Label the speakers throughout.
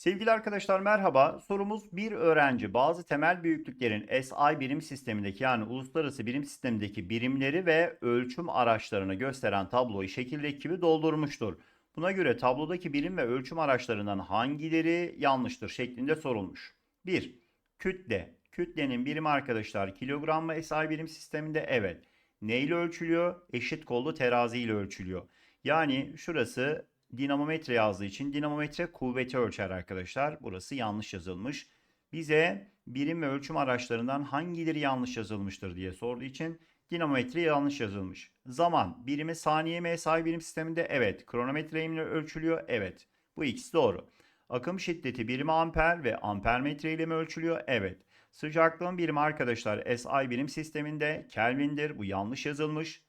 Speaker 1: Sevgili arkadaşlar merhaba. Sorumuz bir öğrenci bazı temel büyüklüklerin SI birim sistemindeki yani uluslararası birim sistemindeki birimleri ve ölçüm araçlarını gösteren tabloyu şekildeki gibi doldurmuştur. Buna göre tablodaki birim ve ölçüm araçlarından hangileri yanlıştır şeklinde sorulmuş. 1. Kütle. Kütlenin birimi arkadaşlar kilogram mı SI birim sisteminde? Evet. Neyle ölçülüyor? Eşit kollu terazi ile ölçülüyor. Yani şurası dinamometre yazdığı için dinamometre kuvveti ölçer arkadaşlar. Burası yanlış yazılmış. Bize birim ve ölçüm araçlarından hangileri yanlış yazılmıştır diye sorduğu için dinamometre yanlış yazılmış. Zaman birimi saniye mi SI birim sisteminde? Evet. Kronometre ile ölçülüyor? Evet. Bu ikisi doğru. Akım şiddeti birimi amper ve ampermetre ile mi ölçülüyor? Evet. Sıcaklığın birimi arkadaşlar SI birim sisteminde Kelvin'dir. Bu yanlış yazılmış.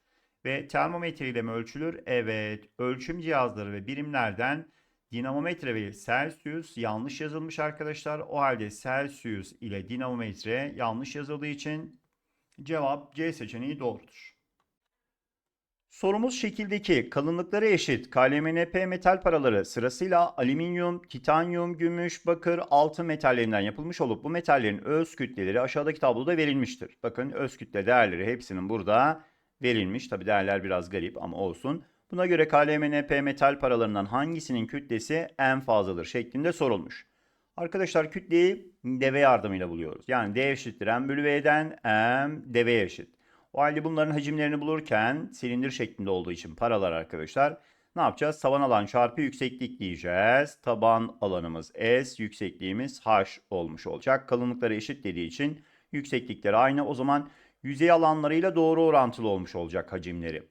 Speaker 1: Ve termometre ile mi ölçülür? Evet. Ölçüm cihazları ve birimlerden dinamometre ve Celsius yanlış yazılmış arkadaşlar. O halde Celsius ile dinamometre yanlış yazıldığı için cevap C seçeneği doğrudur. Sorumuz şekildeki kalınlıkları eşit KLMNP metal paraları sırasıyla alüminyum, titanyum, gümüş, bakır, altın metallerinden yapılmış olup bu metallerin öz kütleleri aşağıdaki tabloda verilmiştir. Bakın öz kütle değerleri hepsinin burada verilmiş. Tabi değerler biraz garip ama olsun. Buna göre KLMNP metal paralarından hangisinin kütlesi en fazladır şeklinde sorulmuş. Arkadaşlar kütleyi deve yardımıyla buluyoruz. Yani D eşittir M bölü V'den M deveye eşit. O halde bunların hacimlerini bulurken silindir şeklinde olduğu için paralar arkadaşlar ne yapacağız? Taban alan çarpı yükseklik diyeceğiz. Taban alanımız S, yüksekliğimiz H olmuş olacak. Kalınlıkları eşit dediği için yükseklikleri aynı. O zaman yüzey alanlarıyla doğru orantılı olmuş olacak hacimleri.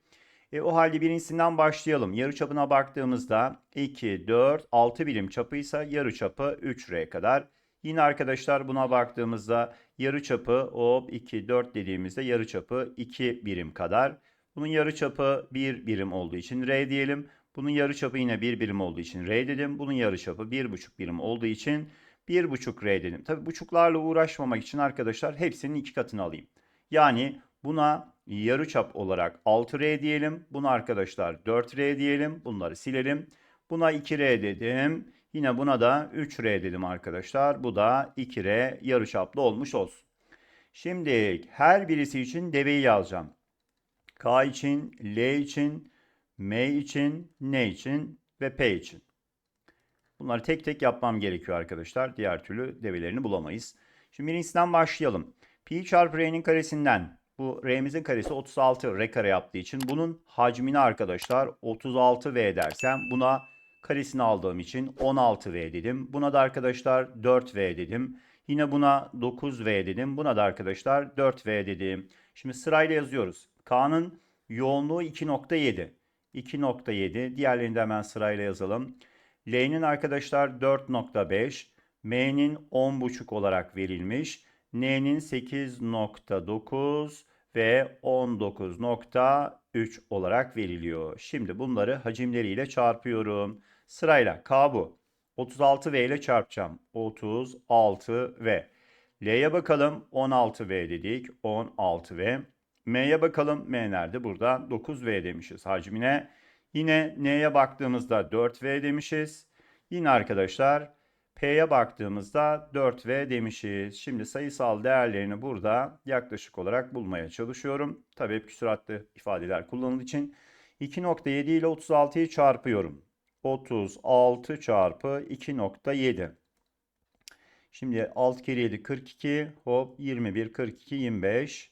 Speaker 1: E, o halde birincisinden başlayalım. Yarı çapına baktığımızda 2, 4, 6 birim çapıysa yarı çapı 3R kadar. Yine arkadaşlar buna baktığımızda yarı çapı hop 2, 4 dediğimizde yarı çapı 2 birim kadar. Bunun yarı çapı 1 birim olduğu için R diyelim. Bunun yarı çapı yine 1 birim olduğu için R dedim. Bunun yarı çapı 1,5 birim olduğu için 1,5 R dedim. Tabi buçuklarla uğraşmamak için arkadaşlar hepsinin iki katını alayım. Yani buna yarıçap olarak 6R diyelim. Buna arkadaşlar 4R diyelim. Bunları silelim. Buna 2R dedim. Yine buna da 3R dedim arkadaşlar. Bu da 2R yarıçaplı olmuş olsun. Şimdi her birisi için deveyi yazacağım. K için, L için, M için, N için ve P için. Bunları tek tek yapmam gerekiyor arkadaşlar. Diğer türlü develerini bulamayız. Şimdi birincisinden başlayalım. Pi çarpı R'nin karesinden bu R'mizin karesi 36 R kare yaptığı için bunun hacmini arkadaşlar 36V dersem buna karesini aldığım için 16V dedim. Buna da arkadaşlar 4V dedim. Yine buna 9V dedim. Buna da arkadaşlar 4V dedim. Şimdi sırayla yazıyoruz. K'nın yoğunluğu 2.7. 2.7. Diğerlerini de hemen sırayla yazalım. L'nin arkadaşlar 4.5. M'nin 10.5 olarak verilmiş. N'nin 8.9 ve 19.3 olarak veriliyor. Şimdi bunları hacimleriyle çarpıyorum. Sırayla K bu. 36V ile çarpacağım. 36V. L'ye bakalım 16V dedik. 16V. M'ye bakalım. M nerede? Burada 9V demişiz hacmine. Yine N'ye baktığımızda 4V demişiz. Yine arkadaşlar P'ye baktığımızda 4V demişiz. Şimdi sayısal değerlerini burada yaklaşık olarak bulmaya çalışıyorum. Tabii hep küsuratlı ifadeler kullanıldığı için 2.7 ile 36'yı çarpıyorum. 36 çarpı 2.7. Şimdi 6 kere 7 42 hop 21 42 25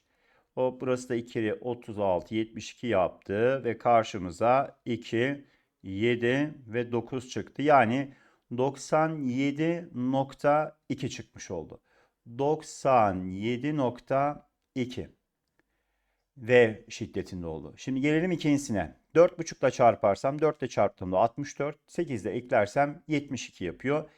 Speaker 1: hop burası da 2 kere 36 72 yaptı ve karşımıza 2 7 ve 9 çıktı. Yani 97.2 çıkmış oldu. 97.2 V şiddetinde oldu. Şimdi gelelim ikincisine. 4.5 ile çarparsam 4 ile çarptığımda 64, 8 ile eklersem 72 yapıyor.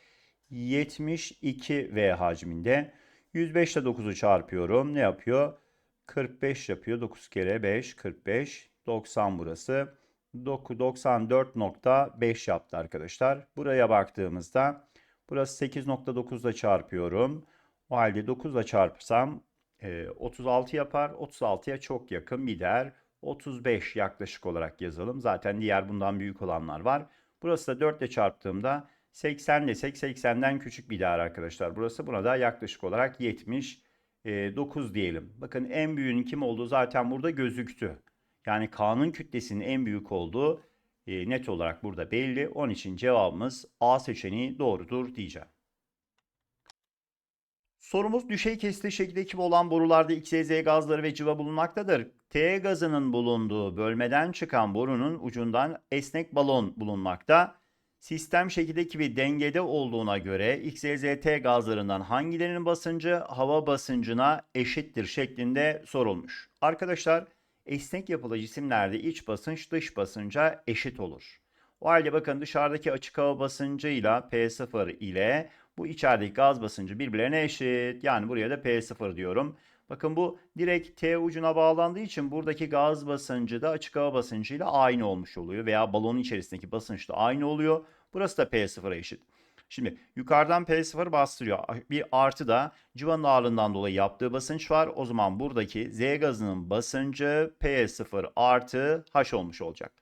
Speaker 1: 72 V hacminde. 105 ile 9'u çarpıyorum. Ne yapıyor? 45 yapıyor. 9 kere 5, 45. 90 burası. 94.5 yaptı arkadaşlar. Buraya baktığımızda burası 8.9 ile çarpıyorum. O halde 9 ile çarpsam 36 yapar. 36'ya çok yakın bir değer. 35 yaklaşık olarak yazalım. Zaten diğer bundan büyük olanlar var. Burası da 4 ile çarptığımda 80 desek 80'den küçük bir değer arkadaşlar. Burası buna da yaklaşık olarak 79 diyelim. Bakın en büyüğün kim olduğu zaten burada gözüktü. Yani K'nın kütlesinin en büyük olduğu e, net olarak burada belli. Onun için cevabımız A seçeneği doğrudur diyeceğim. Sorumuz düşey kesitli şekildeki olan borularda XYZ gazları ve cıva bulunmaktadır. T gazının bulunduğu bölmeden çıkan borunun ucundan esnek balon bulunmakta. Sistem şekildeki bir dengede olduğuna göre XYZT gazlarından hangilerinin basıncı hava basıncına eşittir şeklinde sorulmuş. Arkadaşlar esnek yapılı cisimlerde iç basınç dış basınca eşit olur. O halde bakın dışarıdaki açık hava basıncıyla P0 ile bu içerideki gaz basıncı birbirlerine eşit. Yani buraya da P0 diyorum. Bakın bu direkt T ucuna bağlandığı için buradaki gaz basıncı da açık hava basıncıyla aynı olmuş oluyor. Veya balonun içerisindeki basınç da aynı oluyor. Burası da P0'a eşit. Şimdi yukarıdan P0 bastırıyor. Bir artı da civanın ağırlığından dolayı yaptığı basınç var. O zaman buradaki Z gazının basıncı P0 artı H olmuş olacak.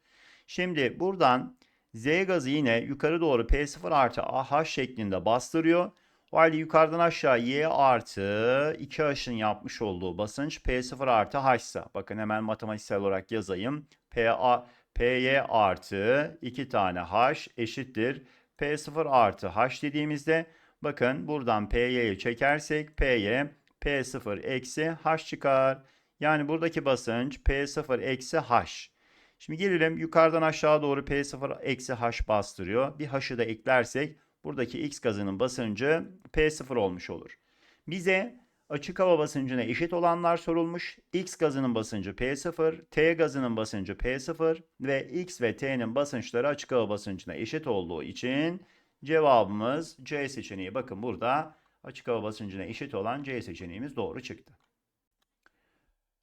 Speaker 1: Şimdi buradan Z gazı yine yukarı doğru P0 artı AH şeklinde bastırıyor. O halde yukarıdan aşağı Y artı 2H'ın yapmış olduğu basınç P0 artı H ise bakın hemen matematiksel olarak yazayım. PA, PY artı 2 tane H eşittir. P0 artı H dediğimizde bakın buradan PY'yi çekersek PY P0 eksi H çıkar. Yani buradaki basınç P0 eksi H. Şimdi gelelim yukarıdan aşağı doğru P0 eksi H bastırıyor. Bir H'ı da eklersek buradaki X gazının basıncı P0 olmuş olur. Bize açık hava basıncına eşit olanlar sorulmuş. X gazının basıncı P0, T gazının basıncı P0 ve X ve T'nin basınçları açık hava basıncına eşit olduğu için cevabımız C seçeneği. Bakın burada açık hava basıncına eşit olan C seçeneğimiz doğru çıktı.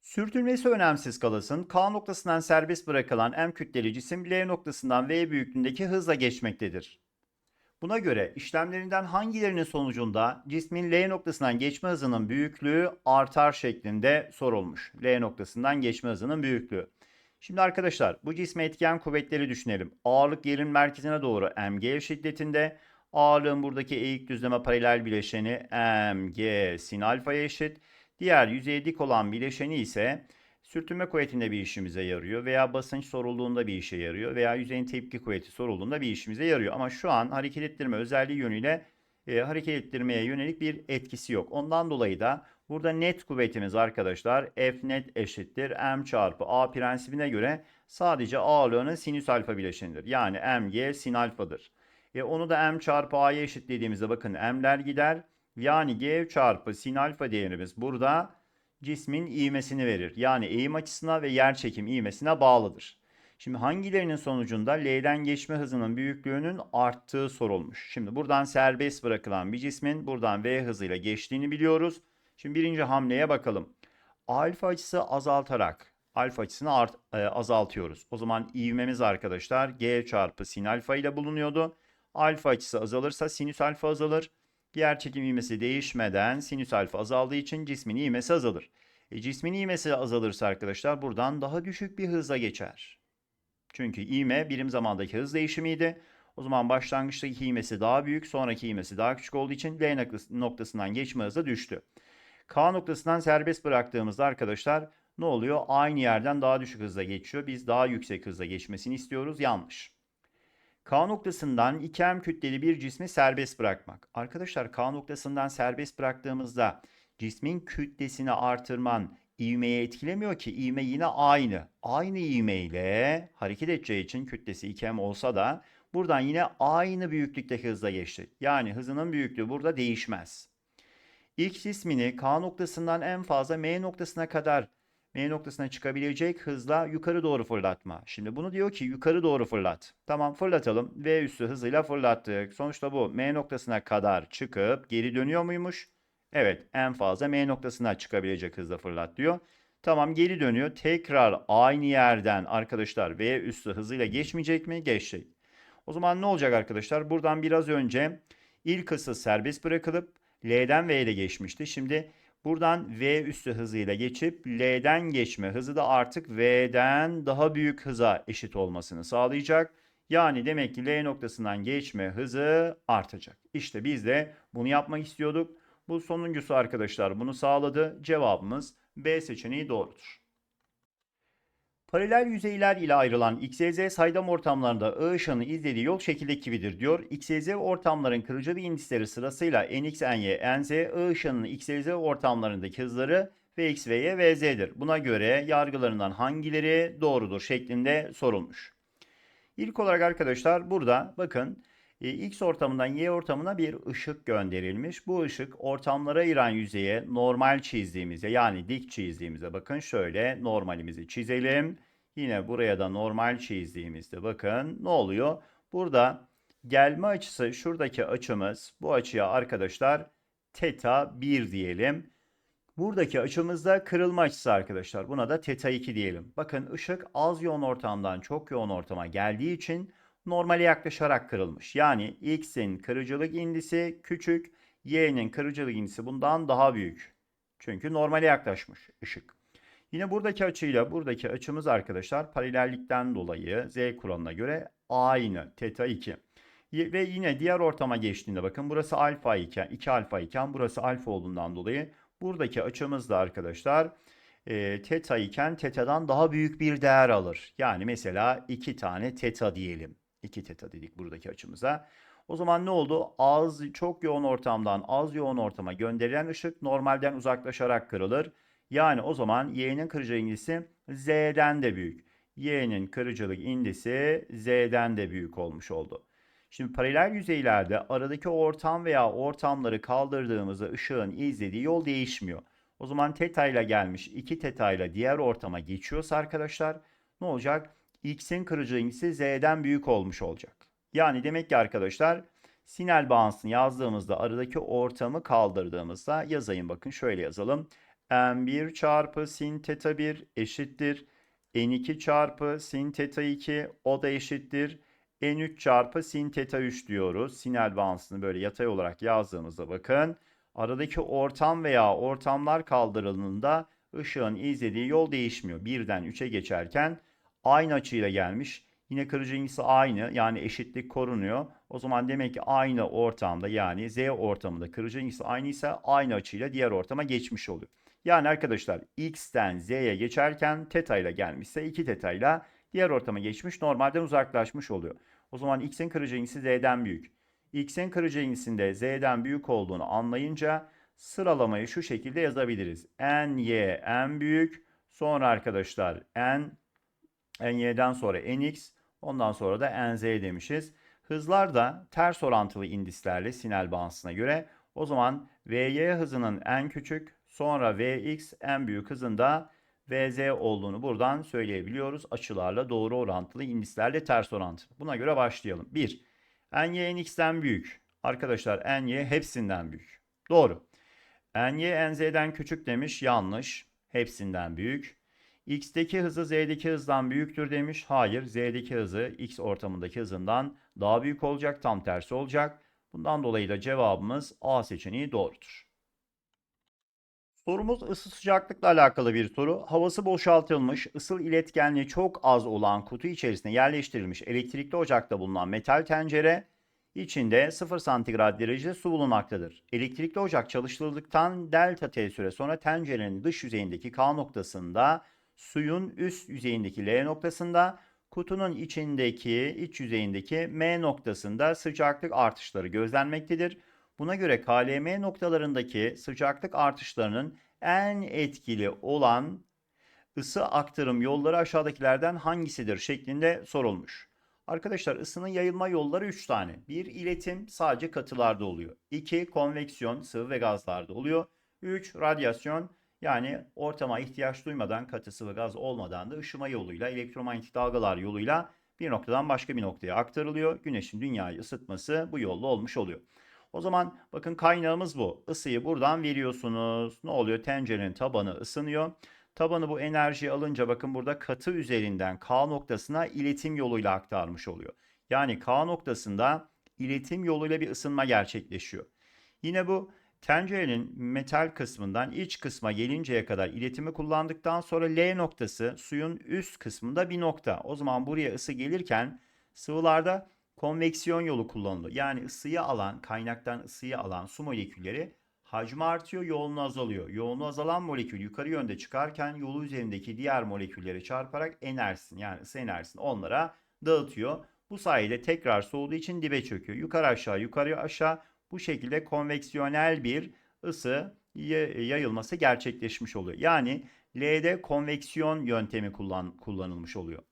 Speaker 1: Sürtünmesi önemsiz kalasın. K noktasından serbest bırakılan M kütleli cisim L noktasından V büyüklüğündeki hızla geçmektedir. Buna göre işlemlerinden hangilerinin sonucunda cismin L noktasından geçme hızının büyüklüğü artar şeklinde sorulmuş. L noktasından geçme hızının büyüklüğü. Şimdi arkadaşlar bu cisme etken kuvvetleri düşünelim. Ağırlık yerin merkezine doğru mg şiddetinde. Ağırlığın buradaki eğik düzleme paralel bileşeni mg sin alfaya eşit. Diğer yüzeye dik olan bileşeni ise sürtünme kuvvetinde bir işimize yarıyor veya basınç sorulduğunda bir işe yarıyor veya yüzeyin tepki kuvveti sorulduğunda bir işimize yarıyor. Ama şu an hareket ettirme özelliği yönüyle e, hareket ettirmeye yönelik bir etkisi yok. Ondan dolayı da burada net kuvvetimiz arkadaşlar F net eşittir M çarpı A prensibine göre sadece ağırlığının sinüs alfa bileşenidir. Yani mg sin alfadır. E, onu da M çarpı A'ya eşitlediğimizde bakın M'ler gider. Yani G çarpı sin alfa değerimiz burada cismin ivmesini verir. Yani eğim açısına ve yer çekim ivmesine bağlıdır. Şimdi hangilerinin sonucunda L'den geçme hızının büyüklüğünün arttığı sorulmuş. Şimdi buradan serbest bırakılan bir cismin buradan V hızıyla geçtiğini biliyoruz. Şimdi birinci hamleye bakalım. Alfa açısı azaltarak alfa açısını art, e, azaltıyoruz. O zaman ivmemiz arkadaşlar G çarpı sin alfa ile bulunuyordu. Alfa açısı azalırsa sinüs alfa azalır. Diğer çekim ivmesi değişmeden sinüs alfa azaldığı için cismin ivmesi azalır. E, cismin ivmesi azalırsa arkadaşlar buradan daha düşük bir hızla geçer. Çünkü ivme birim zamandaki hız değişimiydi. O zaman başlangıçtaki ivmesi daha büyük, sonraki ivmesi daha küçük olduğu için L noktasından geçme hızı düştü. K noktasından serbest bıraktığımızda arkadaşlar ne oluyor? Aynı yerden daha düşük hızla geçiyor. Biz daha yüksek hızla geçmesini istiyoruz. Yanlış. K noktasından 2M kütleli bir cismi serbest bırakmak. Arkadaşlar K noktasından serbest bıraktığımızda cismin kütlesini artırman ivmeyi etkilemiyor ki ivme yine aynı. Aynı ivme ile hareket edeceği için kütlesi 2M olsa da buradan yine aynı büyüklükteki hızla geçti. Yani hızının büyüklüğü burada değişmez. X cismini K noktasından en fazla M noktasına kadar M noktasına çıkabilecek hızla yukarı doğru fırlatma. Şimdi bunu diyor ki yukarı doğru fırlat. Tamam fırlatalım. V üstü hızıyla fırlattık. Sonuçta bu M noktasına kadar çıkıp geri dönüyor muymuş? Evet en fazla M noktasına çıkabilecek hızla fırlat diyor. Tamam geri dönüyor. Tekrar aynı yerden arkadaşlar V üstü hızıyla geçmeyecek mi? Geçecek. O zaman ne olacak arkadaşlar? Buradan biraz önce ilk ısı serbest bırakılıp L'den V'ye geçmişti. Şimdi Buradan V üstü hızıyla geçip L'den geçme hızı da artık V'den daha büyük hıza eşit olmasını sağlayacak. Yani demek ki L noktasından geçme hızı artacak. İşte biz de bunu yapmak istiyorduk. Bu sonuncusu arkadaşlar bunu sağladı. Cevabımız B seçeneği doğrudur. Paralel yüzeyler ile ayrılan XYZ saydam ortamlarında I ışığını izlediği yol şekildeki gibidir diyor. XYZ ortamların kırıcı bir indisleri sırasıyla NX, NY, NZ, I ışığının XYZ ortamlarındaki hızları Vx, Vy, Vz'dir. Buna göre yargılarından hangileri doğrudur şeklinde sorulmuş. İlk olarak arkadaşlar burada bakın X ortamından Y ortamına bir ışık gönderilmiş. Bu ışık ortamlara ayıran yüzeye normal çizdiğimizde yani dik çizdiğimizde bakın şöyle normalimizi çizelim. Yine buraya da normal çizdiğimizde bakın ne oluyor? Burada gelme açısı şuradaki açımız bu açıya arkadaşlar teta 1 diyelim. Buradaki açımızda kırılma açısı arkadaşlar. Buna da teta 2 diyelim. Bakın ışık az yoğun ortamdan çok yoğun ortama geldiği için normale yaklaşarak kırılmış. Yani x'in kırıcılık indisi küçük, y'nin kırıcılık indisi bundan daha büyük. Çünkü normale yaklaşmış ışık. Yine buradaki açıyla buradaki açımız arkadaşlar paralellikten dolayı z kuralına göre aynı teta 2. Ve yine diğer ortama geçtiğinde bakın burası alfa iken 2 alfa iken burası alfa olduğundan dolayı buradaki açımız da arkadaşlar e, teta iken tetadan daha büyük bir değer alır. Yani mesela 2 tane teta diyelim. 2 teta dedik buradaki açımıza. O zaman ne oldu? Az çok yoğun ortamdan az yoğun ortama gönderilen ışık normalden uzaklaşarak kırılır. Yani o zaman y'nin kırıcılık indisi z'den de büyük. y'nin kırıcılık indisi z'den de büyük olmuş oldu. Şimdi paralel yüzeylerde aradaki ortam veya ortamları kaldırdığımızda ışığın izlediği yol değişmiyor. O zaman teta ile gelmiş 2 teta ile diğer ortama geçiyorsa arkadaşlar ne olacak? X'in kırıcı indisi z'den büyük olmuş olacak. Yani demek ki arkadaşlar sinel bağıntısını yazdığımızda aradaki ortamı kaldırdığımızda yazayım bakın şöyle yazalım. n1 çarpı sin teta 1 eşittir. n2 çarpı sin teta 2 o da eşittir. n3 çarpı sin teta 3 diyoruz. Sinel bağıntısını böyle yatay olarak yazdığımızda bakın. Aradaki ortam veya ortamlar kaldırıldığında ışığın izlediği yol değişmiyor. Birden 3'e geçerken aynı açıyla gelmiş. Yine kırıcı indisi aynı yani eşitlik korunuyor. O zaman demek ki aynı ortamda yani Z ortamında kırıcı indisi aynı ise aynı açıyla diğer ortama geçmiş oluyor. Yani arkadaşlar X'ten Z'ye geçerken teta ile gelmişse 2 teta ile diğer ortama geçmiş normalden uzaklaşmış oluyor. O zaman X'in kırıcı indisi Z'den büyük. X'in kırıcı indisinde Z'den büyük olduğunu anlayınca sıralamayı şu şekilde yazabiliriz. N, Y, N büyük. Sonra arkadaşlar N, NY'den sonra NX, ondan sonra da NZ demişiz. Hızlar da ters orantılı indislerle sinel bağıntısına göre o zaman VY hızının en küçük sonra VX en büyük hızında VZ olduğunu buradan söyleyebiliyoruz. Açılarla doğru orantılı indislerle ters orantılı. Buna göre başlayalım. 1. NY NX'den büyük. Arkadaşlar NY hepsinden büyük. Doğru. NY NZ'den küçük demiş. Yanlış. Hepsinden büyük. X'teki hızı Z'deki hızdan büyüktür demiş. Hayır, Z'deki hızı X ortamındaki hızından daha büyük olacak, tam tersi olacak. Bundan dolayı da cevabımız A seçeneği doğrudur. Sorumuz ısı sıcaklıkla alakalı bir soru. Havası boşaltılmış, ısıl iletkenliği çok az olan kutu içerisine yerleştirilmiş elektrikli ocakta bulunan metal tencere içinde 0 santigrat derecede su bulunmaktadır. Elektrikli ocak çalıştırıldıktan delta T süre sonra tencerenin dış yüzeyindeki K noktasında suyun üst yüzeyindeki L noktasında, kutunun içindeki iç yüzeyindeki M noktasında sıcaklık artışları gözlenmektedir. Buna göre KLM noktalarındaki sıcaklık artışlarının en etkili olan ısı aktarım yolları aşağıdakilerden hangisidir şeklinde sorulmuş. Arkadaşlar ısının yayılma yolları 3 tane. 1 iletim sadece katılarda oluyor. 2 konveksiyon sıvı ve gazlarda oluyor. 3 radyasyon yani ortama ihtiyaç duymadan katı sıvı gaz olmadan da ışıma yoluyla elektromanyetik dalgalar yoluyla bir noktadan başka bir noktaya aktarılıyor. Güneşin dünyayı ısıtması bu yolla olmuş oluyor. O zaman bakın kaynağımız bu. Isıyı buradan veriyorsunuz. Ne oluyor? Tencerenin tabanı ısınıyor. Tabanı bu enerjiyi alınca bakın burada katı üzerinden K noktasına iletim yoluyla aktarmış oluyor. Yani K noktasında iletim yoluyla bir ısınma gerçekleşiyor. Yine bu tencerenin metal kısmından iç kısma gelinceye kadar iletimi kullandıktan sonra L noktası suyun üst kısmında bir nokta. O zaman buraya ısı gelirken Sıvılarda konveksiyon yolu kullanılıyor. Yani ısıyı alan, kaynaktan ısıyı alan su molekülleri hacmi artıyor, yoğunluğu azalıyor. Yoğunluğu azalan molekül yukarı yönde çıkarken yolu üzerindeki diğer molekülleri çarparak enerjisini yani ısı enerjisini onlara dağıtıyor. Bu sayede tekrar soğuduğu için dibe çöküyor. Yukarı aşağı, yukarı aşağı bu şekilde konveksiyonel bir ısı yayılması gerçekleşmiş oluyor. Yani L'de konveksiyon yöntemi kullan, kullanılmış oluyor.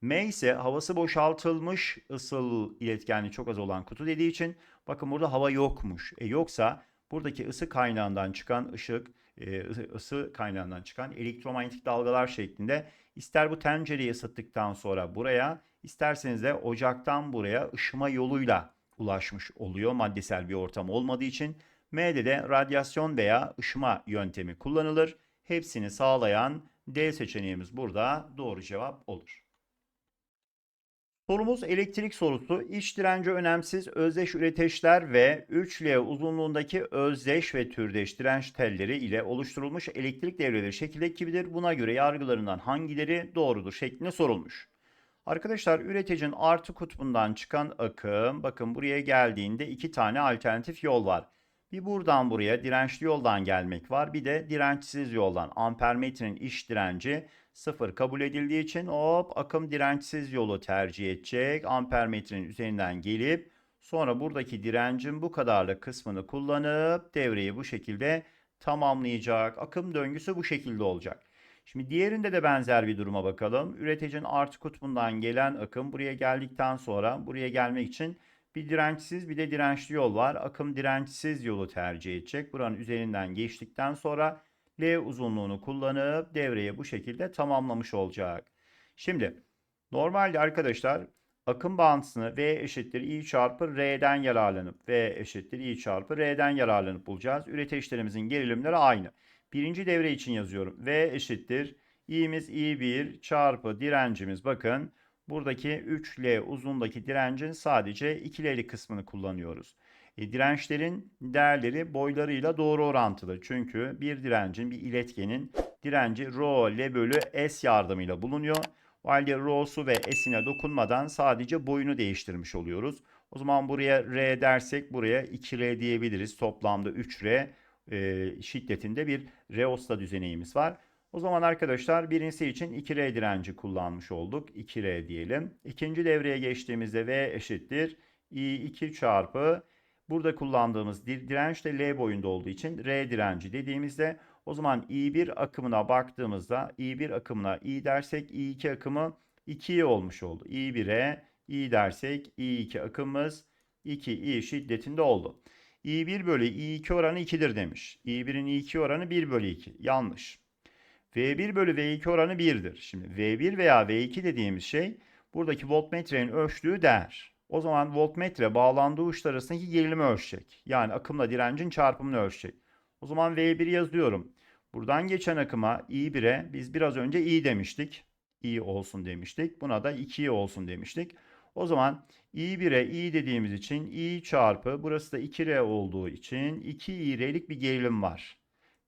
Speaker 1: M ise havası boşaltılmış ısıl iletkenliği çok az olan kutu dediği için bakın burada hava yokmuş. E yoksa buradaki ısı kaynağından çıkan ışık, e, ısı kaynağından çıkan elektromanyetik dalgalar şeklinde ister bu tencereyi ısıttıktan sonra buraya isterseniz de ocaktan buraya ışıma yoluyla ulaşmış oluyor maddesel bir ortam olmadığı için. M'de de radyasyon veya ışıma yöntemi kullanılır. Hepsini sağlayan D seçeneğimiz burada doğru cevap olur. Sorumuz elektrik sorusu. İç direnci önemsiz özdeş üreteçler ve 3L uzunluğundaki özdeş ve türdeş direnç telleri ile oluşturulmuş elektrik devreleri şekilde kibidir. Buna göre yargılarından hangileri doğrudur şeklinde sorulmuş. Arkadaşlar üreticinin artı kutbundan çıkan akım bakın buraya geldiğinde iki tane alternatif yol var. Bir buradan buraya dirençli yoldan gelmek var. Bir de dirençsiz yoldan. Ampermetrenin iş direnci sıfır kabul edildiği için hop akım dirençsiz yolu tercih edecek. Ampermetrenin üzerinden gelip sonra buradaki direncin bu kadarlık kısmını kullanıp devreyi bu şekilde tamamlayacak. Akım döngüsü bu şekilde olacak. Şimdi diğerinde de benzer bir duruma bakalım. Üreticinin artı kutbundan gelen akım buraya geldikten sonra buraya gelmek için bir dirençsiz bir de dirençli yol var. Akım dirençsiz yolu tercih edecek. Buranın üzerinden geçtikten sonra L uzunluğunu kullanıp devreye bu şekilde tamamlamış olacak. Şimdi normalde arkadaşlar akım bağıntısını V eşittir I çarpı R'den yararlanıp V eşittir I çarpı R'den yararlanıp bulacağız. Üreteçlerimizin gerilimleri aynı. Birinci devre için yazıyorum. V eşittir i'miz i1 çarpı direncimiz bakın buradaki 3L uzundaki direncin sadece 2L'lik kısmını kullanıyoruz. E, dirençlerin değerleri boylarıyla doğru orantılı. Çünkü bir direncin, bir iletkenin direnci rho L bölü S yardımıyla bulunuyor. O halde rho'su ve S'ine dokunmadan sadece boyunu değiştirmiş oluyoruz. O zaman buraya R dersek buraya 2R diyebiliriz. Toplamda 3R e, şiddetinde bir reosta düzeneyimiz var. O zaman arkadaşlar birincisi için 2R direnci kullanmış olduk. 2R diyelim. İkinci devreye geçtiğimizde V eşittir. I2 çarpı burada kullandığımız direnç de L boyunda olduğu için R direnci dediğimizde o zaman I1 akımına baktığımızda I1 akımına I dersek I2 akımı 2 olmuş oldu. I1'e I dersek I2 akımımız 2 I şiddetinde oldu. I1 bölü I2 oranı 2'dir demiş. I1'in I2 oranı 1 bölü 2. Yanlış. V1 bölü V2 oranı 1'dir. Şimdi V1 veya V2 dediğimiz şey buradaki voltmetrenin ölçtüğü değer. O zaman voltmetre bağlandığı uçlar arasındaki gerilimi ölçecek. Yani akımla direncin çarpımını ölçecek. O zaman V1 yazıyorum. Buradan geçen akıma I1'e biz biraz önce I demiştik. I olsun demiştik. Buna da 2 olsun demiştik. O zaman i1'e i dediğimiz için i çarpı burası da 2r olduğu için 2i'lik bir gerilim var.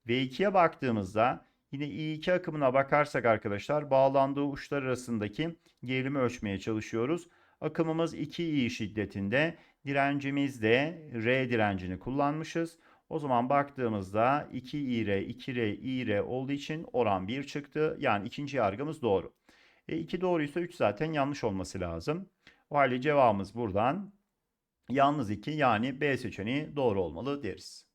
Speaker 1: V2'ye baktığımızda yine i2 akımına bakarsak arkadaşlar bağlandığı uçlar arasındaki gerilimi ölçmeye çalışıyoruz. Akımımız 2i şiddetinde direncimiz de r direncini kullanmışız. O zaman baktığımızda 2ir, 2r, ir olduğu için oran 1 çıktı. Yani ikinci yargımız doğru. E 2 doğruysa 3 zaten yanlış olması lazım. O halde cevabımız buradan yalnız 2 yani B seçeneği doğru olmalı deriz.